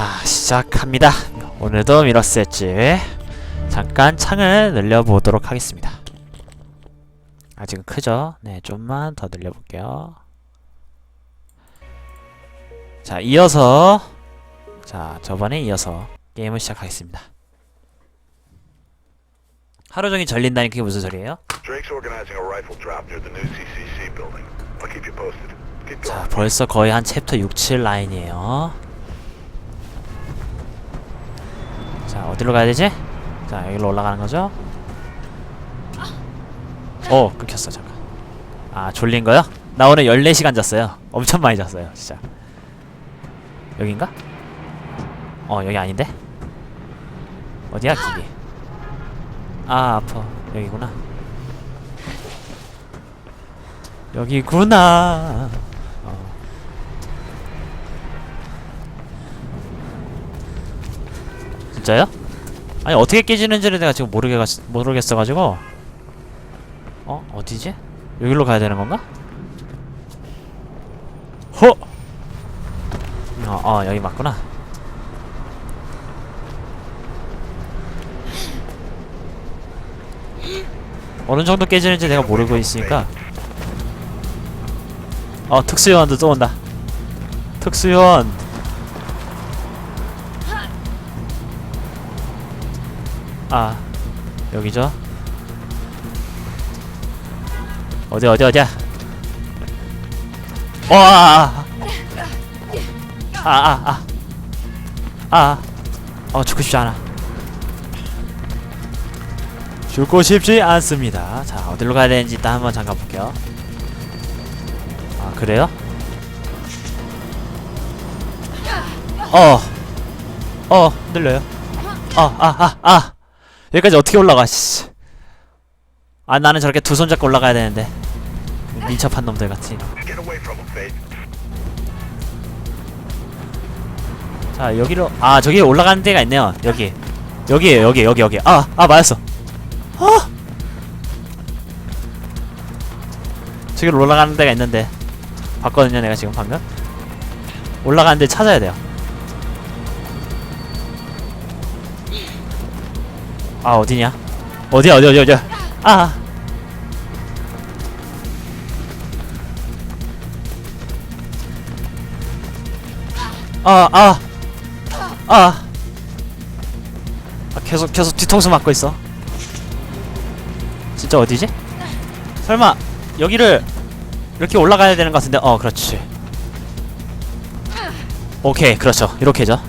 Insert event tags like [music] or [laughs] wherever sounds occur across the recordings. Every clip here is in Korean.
자 시작합니다. 오늘도 미러스 엣지 잠깐 창을 늘려보도록 하겠습니다. 아직은 크죠? 네 좀만 더 늘려볼게요. 자 이어서 자 저번에 이어서 게임을 시작하겠습니다. 하루종일 전린다니 그게 무슨 소리예요? 자. 벌써 거의 한 챕터 6, 7 라인이에요 자 어디로 가야 되지? 자 여기로 올라가는 거죠? 어 끊겼어 잠깐 아 졸린 거요? 나 오늘 14시간 잤어요 엄청 많이 잤어요 진짜 여긴가? 어 여기 아닌데? 어디야 기기 아 아파 여기구나 여기구나 어. 진짜요? 아니 어떻게 깨지는지를 내가 지금 모르게 모르겠어가지고 어 어디지? 여기로 가야 되는 건가? 허! 어, 어 여기 맞구나. 어느 정도 깨지는지 내가 모르고 있으니까. 어 특수요원도 또 온다. 특수요원. 아 여기죠? 어디 어디 어디야? 어, 아, 아, 아, 아, 아, 아, 어 죽고 싶지 않아. 죽고 싶지 않습니다. 자 어디로 가야 되는지 일단 한번 잠깐 볼게요. 아 그래요? 어, 어 늘려요. 아, 아, 아, 아. 여기까지 어떻게 올라가? 씨. 아 나는 저렇게 두 손 잡고 올라가야 되는데. 민첩한 놈들 같이. 자 여기로 아 저기 올라가는 데가 있네요. 여기 여기에요 여기 여기 여기. 아아 맞았어. 아 저기로 올라가는 데가 있는데 봤거든요 내가 지금 방금. 올라가는 데 찾아야 돼요. 아 어디냐? 어디야 어디 어디 어디야? 아. 아, 아, 아, 아, 계속 계속 뒤통수 맞고 있어. 진짜 어디지? 설마 여기를 이렇게 올라가야 되는 것 같은데? 어, 그렇지. 오케이, 그렇죠. 이렇게죠.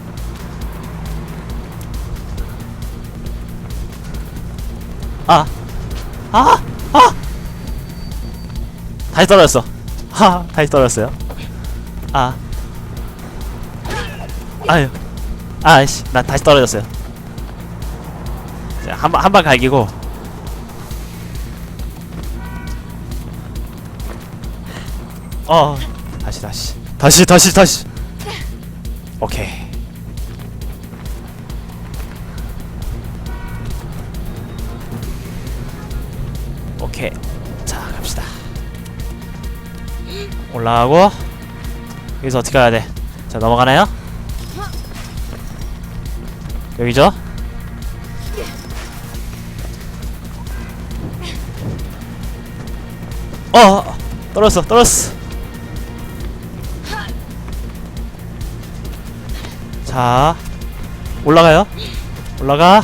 아, 아, 아, 다시 떨어졌어. 하, 다시 떨어졌어요. 아. 아유. 아이씨. 나 다시 떨어졌어요. 자, 한번 한번 갈기고. 어. 다시 다시. 다시 다시 다시. 오케이 오케이 자 갑시다. 올라가고. 여기서 어떻게 가야 돼 자 넘어가나요? 여기죠? 어, 어 떨어졌어 떨어졌어. 자 올라가요? 올라가.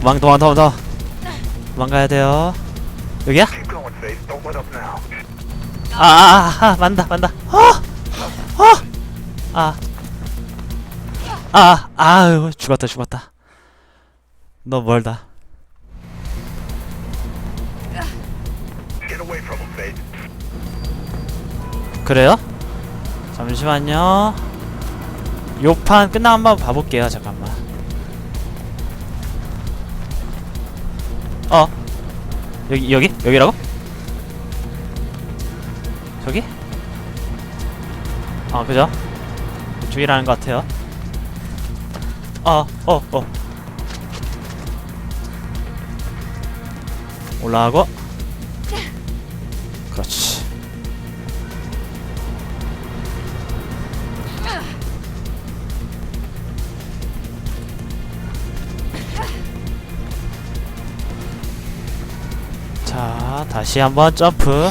도망 도망 도망 도망 도망가야 돼요 여기야? Now. 아아아 아, 아, 만다 만다 아! 아! 아! 아! 아유 죽었다 죽었다 너 멀다. 그래요? 잠시만요 요판 끝나 한번 봐볼게요 잠깐만 어 여기 여기 여기라고? 저기? 아 그죠? 이쪽이라는 것 같아요 어, 어, 어. 올라가고. 다시 한번 점프.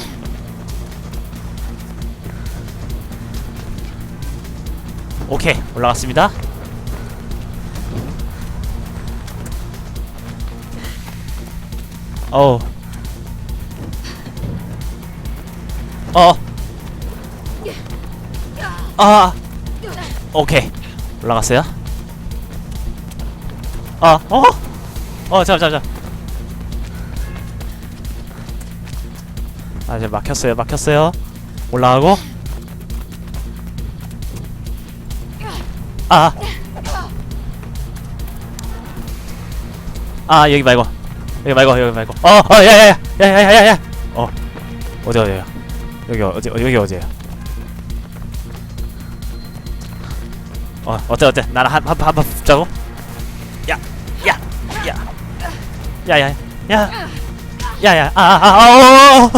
오케이 올라갔습니다. 어우. 어. 아. 오케이. 올라갔어요. 아, 어? 어, 잠, 잠, 잠. 아 이제 막혔어요 막혔어요. 올라가고. 아아 아, 여기 말고. 여기 말고 여기 말고. 어어야야야야야야야. 어. 어디 어디야 여기 어디 여기 어디야 어 어때 어때? 나랑 한한 한 붙자고? 야야야야야야. 야, 야, 아, 아, 아, 어, 어, 어.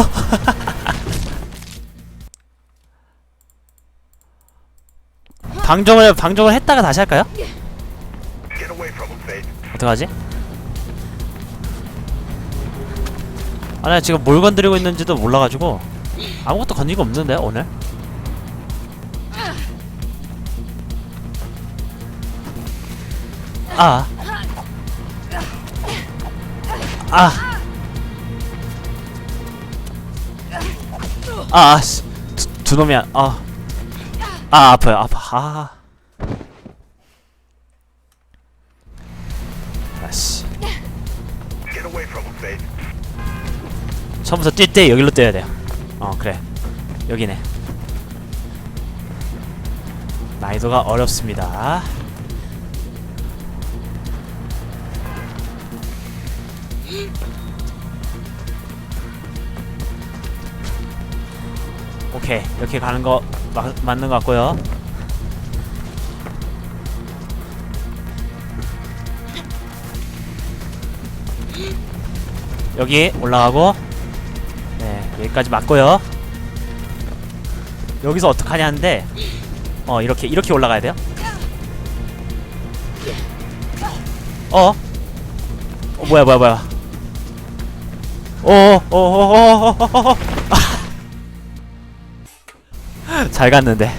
[laughs] 방종을 방종을 했다가 다시 할까요? 어떡하지? 아, 나 지금 뭘 건드리고 있는지도 몰라가지고 아무것도 거 없는데 오늘? 아, 아, 아, 씨, 두, 두 놈이야. 아, 아 아파요, 아파. 아, 아씨. 처음부터 뛸 때 여기로 뛰어야 돼요. 어 그래 여기네. 난이도가 어렵습니다. 오케이. 이렇게 가는 거 마, 맞는 것 같고요. 여기 올라가고. 네 여기까지 맞고요. 여기서 어떡하냐 하는데 어 이렇게 이렇게 올라가야 돼요? 어? 어 뭐야 뭐야 뭐야? 오오오오오오오 잘 갔는데.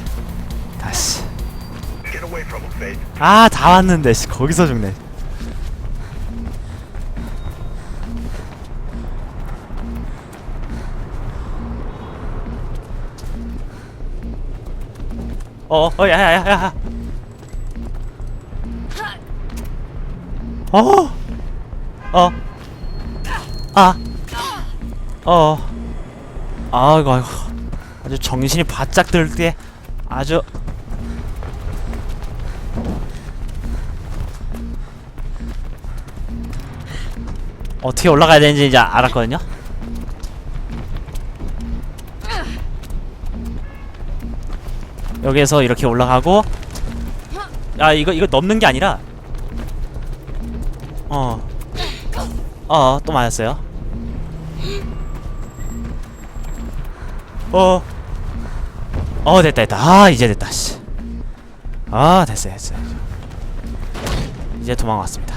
다시. 아 다 왔는데. 씨 거기서 죽네. 어, 어, 야, 야, 야, 야. 어, 어, 아, 어, 아이고, 아이고, 아주 정신이 바짝 들 때 아주 어떻게 올라가야 되는지 이제 알았거든요. 여기에서 이렇게 올라가고 아 이거 이거 넘는 게 아니라 어 어 또 맞았어요. 어. 어 됐다 됐다 아 이제 됐다 씨. 아 됐어요 됐어요 이제 도망왔습니다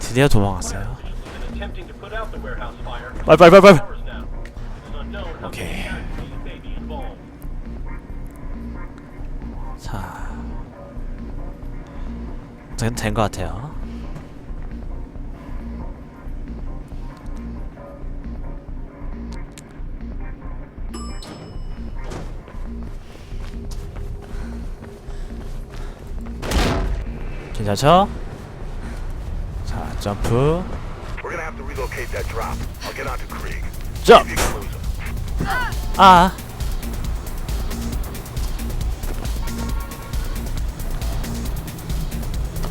드디어 도망왔어요 빨리 빨리 빨리 빨리 involved. 자 된것 같아요 onto Krieg. 점프 him. 아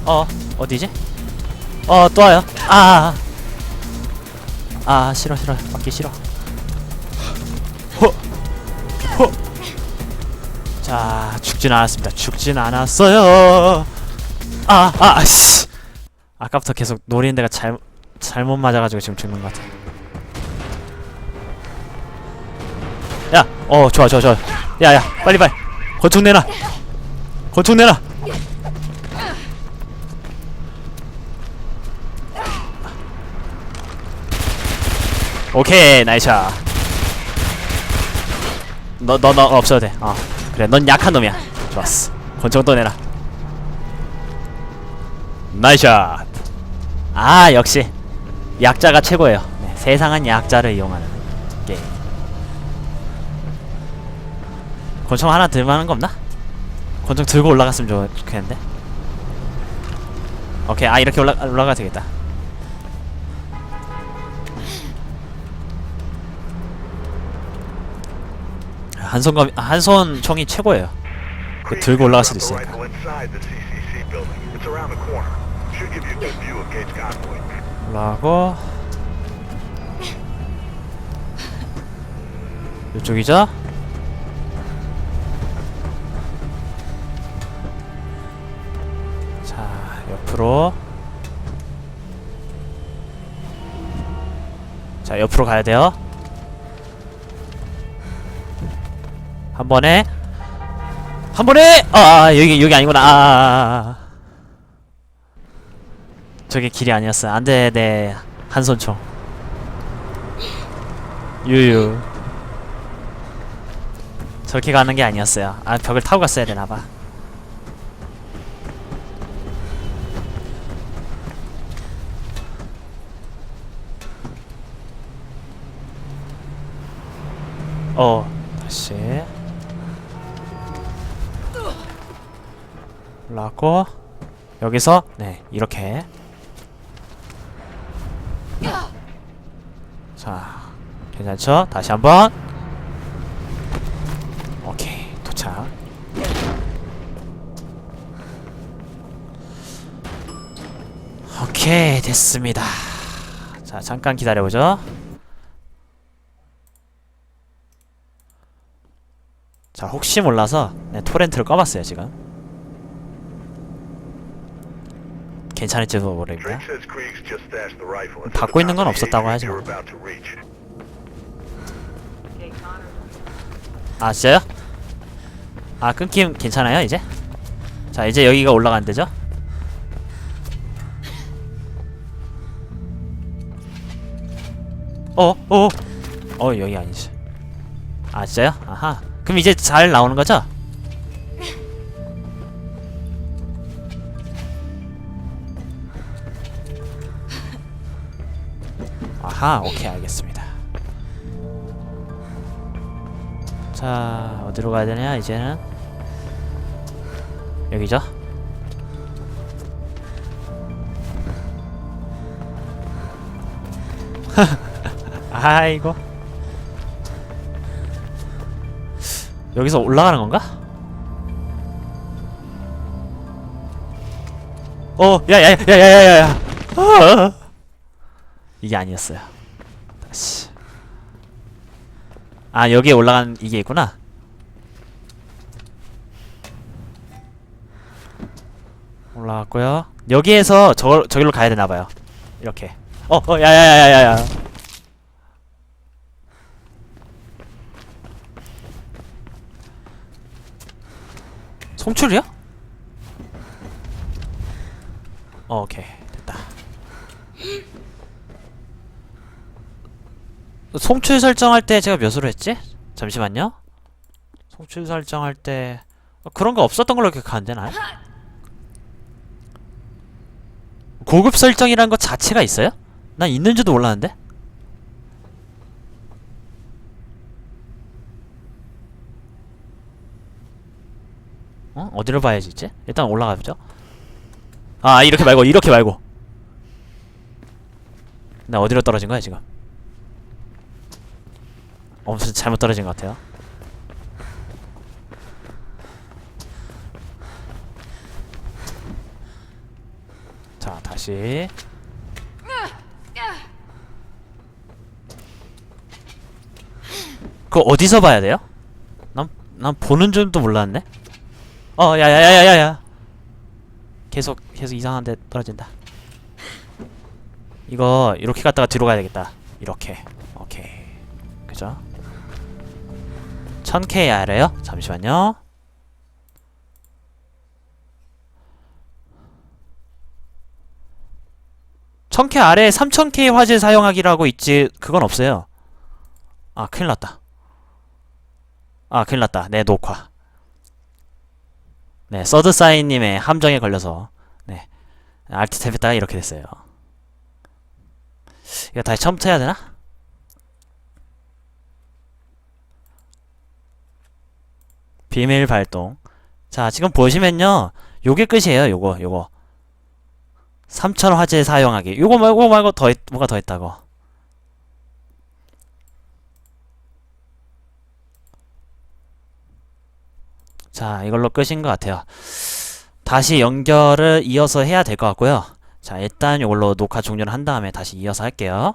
어, 어디지? 어, 또 와요. 아. 아, 싫어, 싫어. 맞기 싫어. 호. 호. 자, 죽진 않았습니다. 죽진 않았어요. 아, 아, 씨. 아까부터 계속 노리는 데가 잘, 잘못 맞아가지고 지금 죽는 것 같아. 야, 어, 좋아, 좋아, 좋아. 야, 야, 빨리, 빨리. 권총 내놔. 권총 내놔. 오케이 나이샤 너너너 없어도 돼어 그래 넌 약한 놈이야 좋았어 권총 떠내라 나이샷. 아 역시. 약자가 최고예요. 네, 세상은 약자를 이용하는 게임. 권총 하나 들만한 거 없나? 권총 들고 올라갔으면 좋, 좋겠는데? 오케이 아 이렇게 올라, 올라가야 되겠다. 한손 한손 총이 최고예요. 그 들고 올라갈 수도 있으니까 올라가고 이쪽이죠? 자 옆으로 자 옆으로 가야 돼요 한 번에 한 번에 아, 아 여기 여기 아니구나 아, 아, 아, 아. 저게 길이 아니었어 안돼 내 한손총. 유유. 저렇게 가는 게 아니었어요. 아 벽을 타고 갔어야 되나봐. 어 다시. 올라왔고. 여기서 네 이렇게 자 괜찮죠? 다시 한번. 오케이 도착. 오케이 됐습니다. 자 잠깐 기다려보죠. 자 혹시 몰라서 네, 토렌트를 꺼봤어요 지금. 괜찮을지도 the 받고 있는 건 없었다고 atrium 하지 you 아 진짜요? 아 끊김 괜찮아요 이제? 자 이제 여기가 올라가는 데죠? 어? 어? 어 여기 아니지 아 진짜요? 아하 그럼 이제 잘 나오는 거죠? 아하 오케이 알겠습니다 자 어디로 가야 되냐 이제는 여기죠? [laughs] 아이고 여기서 올라가는 건가? 어, 야야야야야야야. 아! 이게 아니었어요. 다시. 아 여기에 올라간 이게 있구나. 올라갔고요. 여기에서 저 저기로 가야 되나 봐요. 이렇게. 어, 어, 야야야야야야. 송출이야? 어, 오케이 됐다. 송출 설정할 때 제가 몇으로 했지? 잠시만요. 송출 설정할 때 어, 그런 거 없었던 걸로 기억하는데 난. 고급 설정이란 거 자체가 있어요? 난 있는지도 몰랐는데. 어? 어디로 봐야지 이제? 일단 올라가 보죠. 아 이렇게 말고 이렇게 말고. 나 어디로 떨어진 거야 지금? 어, 무슨 잘못 떨어진 것 같아요. 자, 다시. 그거 어디서 봐야 돼요? 난, 난 보는 줄도 몰랐네? 어, 야, 야, 야, 야, 야, 야. 계속, 계속 이상한데 떨어진다. 이거, 이렇게 갔다가 뒤로 가야 되겠다. 이렇게. 오케이. 그죠? 1000K 아래요? 잠시만요. 1000K 아래 3000K 화질 사용하기라고 있지 그건 없어요. 아 큰일 났다. 아 큰일 났다. 내 녹화. 네 서드사인님의 함정에 걸려서. 네. 알트 탭했다가 이렇게 됐어요. 이거 다시 처음부터 해야 되나? 비밀 발동. 자 지금 보시면요. 요게 끝이에요 요거 요거. 3000 화질 사용하기. 요거 말고 말고 더 했, 뭐가 더 했다고? 자 이걸로 끝인 것 같아요. 다시 연결을 이어서 해야 될 것 같고요. 자 일단 이걸로 녹화 종료를 한 다음에 다시 이어서 할게요